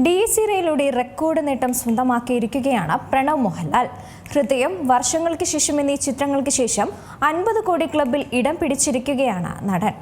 D സിറയിലൂടെ record നേട്ടം സ്വന്തമാക്കിയിരിക്കുകയാണ് പ്രണവ് മോഹൻലാൽ. ഹൃദയം വർഷങ്ങൾക്ക് ശേഷം എന്നീ ചിത്രങ്ങൾക്ക് ശേഷം അൻപത് കോടി ക്ലബിൽ ഇടം പിടിച്ചിരിക്കുകയാണ് നടൻ.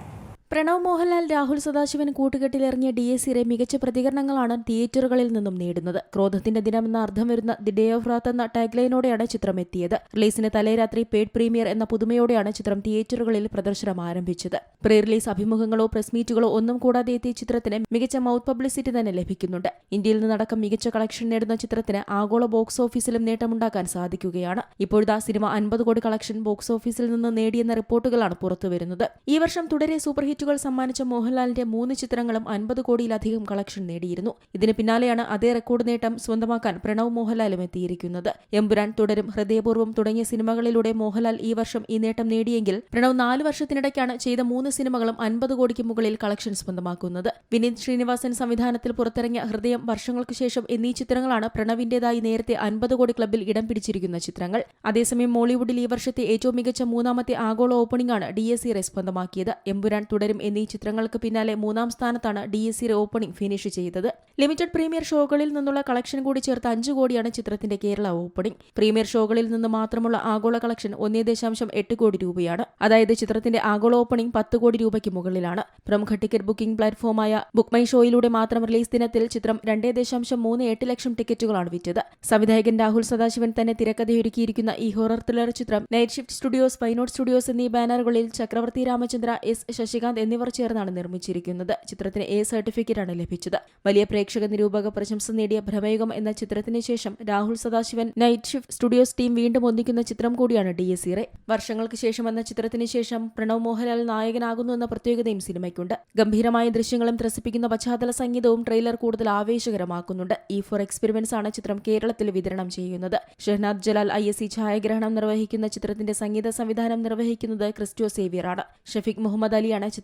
പ്രണവ് മോഹൻലാൽ രാഹുൽ സദാശിവൻ കൂട്ടുകെട്ടിലിറങ്ങിയ ഡി എസ് സിയുടെ മികച്ച പ്രതികരണങ്ങളാണ് തിയേറ്ററുകളിൽ നിന്നും നേടുന്നത്. ക്രോധത്തിന്റെ ദിനമെന്ന അർത്ഥം വരുന്ന ദി ഡേ ഓഫ് റാത്ത് എന്ന ടാഗ്ലൈനോടെയാണ് ചിത്രം എത്തിയത്. റിലീസിന് തലേരാത്രി പേഡ് പ്രീമിയർ എന്ന പുതുമയോടെയാണ് ചിത്രം തിയേറ്ററുകളിൽ പ്രദർശനം ആരംഭിച്ചത്. പ്രീ റിലീസ് അഭിമുഖങ്ങളോ പ്രസ് മീറ്റുകളോ ഒന്നും കൂടാതെ എത്തിയ ചിത്രത്തിന് മികച്ച മൗത്ത് പബ്ലിസിറ്റി തന്നെ ലഭിക്കുന്നുണ്ട്. ഇന്ത്യയിൽ നിന്നടക്കം മികച്ച കളക്ഷൻ നേടുന്ന ചിത്രത്തിന് ആഗോള ബോക്സ് ഓഫീസിലും നേട്ടമുണ്ടാക്കാൻ സാധിക്കുകയാണ്. ഇപ്പോഴത്തെ സിനിമ അൻപത് കോടി കളക്ഷൻ ബോക്സ് ഓഫീസിൽ നിന്ന് നേടിയെന്ന റിപ്പോർട്ടുകളാണ് പുറത്തുവരുന്നത്. ഈ വർഷം തുടരെ സൂപ്പർ ഹിറ്റുകൾ സമ്മാനിച്ച മോഹൻലാലിന്റെ മൂന്ന് ചിത്രങ്ങളും അൻപത് കോടിയിലധികം കളക്ഷൻ നേടിയിരുന്നു. ഇതിന് പിന്നാലെയാണ് അതേ റെക്കോർഡ് നേട്ടം സ്വന്തമാക്കാൻ പ്രണവ് മോഹൻലാലും എത്തിയിരിക്കുന്നത്. എമ്പുരാൻ തുടരും ഹൃദയപൂർവം തുടങ്ങിയ സിനിമകളിലൂടെ മോഹൻലാൽ ഈ വർഷം ഈ നേട്ടം നേടിയെങ്കിൽ പ്രണവ് നാല് വർഷത്തിനിടയ്ക്കാണ് ചെയ്ത മൂന്ന് സിനിമകളും അൻപത് കോടിക്ക് മുകളിൽ കളക്ഷൻ സ്വന്തമാക്കുന്നത്. വിനീത് ശ്രീനിവാസൻ സംവിധാനത്തിൽ പുറത്തിറങ്ങിയ ഹൃദയം വർഷങ്ങൾക്ക് ശേഷം എന്നീ ചിത്രങ്ങളാണ് പ്രണവിന്റേതായി നേരത്തെ അൻപത് കോടി ക്ലബിൽ ഇടം പിടിച്ചിരിക്കുന്ന ചിത്രങ്ങൾ. അതേസമയം മോളിവുഡിൽ ഈ വർഷത്തെ ഏറ്റവും മികച്ച മൂന്നാമത്തെ ആഗോള ഓപ്പണിംഗ് ആണ് ഡി എസ് സ്വന്തമാക്കിയത് എമ്പുരാൻ തുടരും എന്നീ ചിത്രങ്ങൾക്ക് പിന്നാലെ മൂന്നാം സ്ഥാനത്താണ് ഡി എസ് സിയുടെ ഓപ്പണിംഗ് ഫിനിഷ് ചെയ്തത്. ലിമിറ്റഡ് പ്രീമിയർ ഷോകളിൽ നിന്നുള്ള കളക്ഷൻ കൂടി ചേർത്ത് അഞ്ച് കോടിയാണ് ചിത്രത്തിന്റെ കേരള ഓപ്പണിംഗ് പ്രീമിയർ ഷോകളിൽ നിന്ന് മാത്രമുള്ള ആഗോള കളക്ഷൻ ഒന്നേ ദശാംശം എട്ട് കോടി രൂപയാണ്. അതായത് ചിത്രത്തിന്റെ ആഗോള ഓപ്പണിംഗ് പത്ത് കോടി രൂപയ്ക്ക് മുകളിലാണ്. പ്രമുഖ ടിക്കറ്റ് ബുക്കിംഗ് പ്ലാറ്റ്ഫോമായ ബുക്ക് മൈ ഷോയിലൂടെ മാത്രം റിലീസ് ദിനത്തിൽ ചിത്രം രണ്ടേ ദശാംശം മൂന്ന് എട്ട് ലക്ഷം ടിക്കറ്റുകളാണ് വിറ്റത്. സംവിധായകൻ രാഹുൽ സദാശിവൻ തന്നെ തിരക്കഥയൊരുക്കിയിരിക്കുന്ന ഈ ഹൊറർ ത്രില്ലർ ചിത്രം night shift studios Y not studios എന്നീ ബാനറുകളിൽ ചക്രവർത്തി രാമചന്ദ്ര എസ് ശശികാന്ത് എന്നിവർ ചേർന്നാണ് നിർമ്മിച്ചിരിക്കുന്നത്. ചിത്രത്തിന് എ സർട്ടിഫിക്കറ്റാണ് ലഭിച്ചത്. വലിയ പ്രേക്ഷക നിരൂപക പ്രശംസ നേടിയ ഭ്രമയുഗം എന്ന ചിത്രത്തിന് ശേഷം Rahul Sadasivan night shift studios team വീണ്ടും ഒന്നിക്കുന്ന ചിത്രം കൂടിയാണ് ഡി എസ് ഇറെ വർഷങ്ങൾക്ക് ശേഷം എന്ന ചിത്രത്തിന് ശേഷം പ്രണവ് മോഹൻലാൽ നായകനാകുന്നു എന്ന പ്രത്യേകതയും സിനിമയ്ക്കുണ്ട്. ഗംഭീരമായ ദൃശ്യങ്ങളും ത്രസിപ്പിക്കുന്ന പശ്ചാത്തല സംഗീതവും ട്രെയിലർ കൂടുതൽ ആവേശകരമാക്കുന്നുണ്ട്. ഈ ഫോർ എക്സ്പെരിമെന്റ്സ് ആണ് ചിത്രം കേരളത്തിൽ വിതരണം ചെയ്യുന്നത്. Shehnad Jalal I S C ഛായാഗ്രഹണം നിർവഹിക്കുന്ന ചിത്രത്തിന്റെ സംഗീത സംവിധാനം നിർവഹിക്കുന്നത് ക്രിസ്റ്റോ സേവിയറാണ്. ഷഫീഖ് മുഹമ്മദ് അലിയാണ്